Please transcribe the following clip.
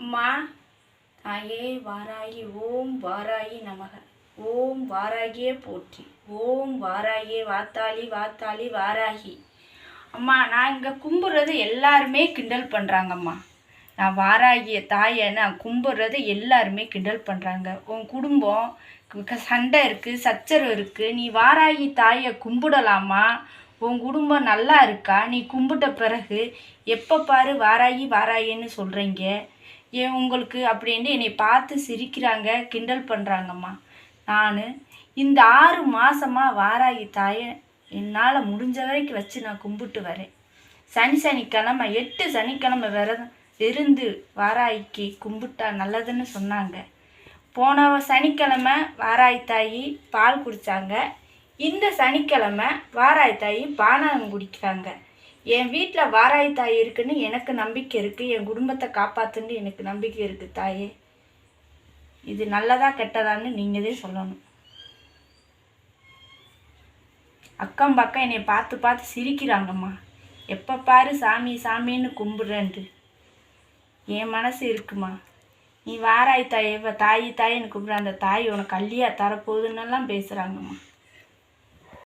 அம்மா தாயே வாராகி ஓம் வாராகி நமக. ஓம் வாராகியே போற்றி. ஓம் வாராகியே வாத்தாளி வாத்தாளி வாராகி. அம்மா நான் இங்கே கும்பிட்றது எல்லாருமே கிண்டல் பண்ணுறாங்கம்மா நான் வாராகிய தாயை நான் கும்பிட்றது எல்லாருமே கிண்டல் பண்ணுறாங்க உன் குடும்பம் சண்டை இருக்குது சச்சரவு இருக்குது நீ வாராகி தாயை கும்பிடலாமா? உன் குடும்பம் நல்லா இருக்கா? நீ கும்பிட்ட பிறகு எப்போ பாரு வாராகி வாராயின்னு சொல்கிறீங்க ஏன் உங்களுக்கு அப்படின்ட்டு என்னை பார்த்து சிரிக்கிறாங்க கிண்டல் பண்ணுறாங்கம்மா நான் இந்த ஆறு மாதமாக வாராகி தாயை என்னால் முடிஞ்ச வரைக்கும் வச்சு நான் கும்பிட்டு வரேன். சனி சனிக்கிழமை எட்டு சனிக்கிழமை விரதம் இருந்து வாராய்க்கு கும்பிட்டா நல்லதுன்னு சொன்னாங்க. போன சனிக்கிழமை வாராய் தாயி பால் குடித்தாங்க இந்த சனிக்கிழமை வாராய் தாயி பானகம் குடிக்கிறாங்க. என் வீட்டில் வாராய் தாய் இருக்குன்னு எனக்கு நம்பிக்கை இருக்குது என் குடும்பத்தை காப்பாற்றுன்னு எனக்கு நம்பிக்கை இருக்குது தாயே. இது நல்லதா கெட்டதான்னு நீங்களே சொல்லணும். அக்கம் பக்கம் என்னை பார்த்து பார்த்து சிரிக்கிறாங்கம்மா. எப்போ பாரு சாமி சாமின்னு கும்பிட்றேன்ட்டு. என் மனசு இருக்குமா? நீ வாராய் தாய் தாய் தாயின்னு கும்பிட்ற அந்த தாய் உனக்கு அள்ளியாக தரப்போகுதுன்னெல்லாம் பேசுகிறாங்கம்மா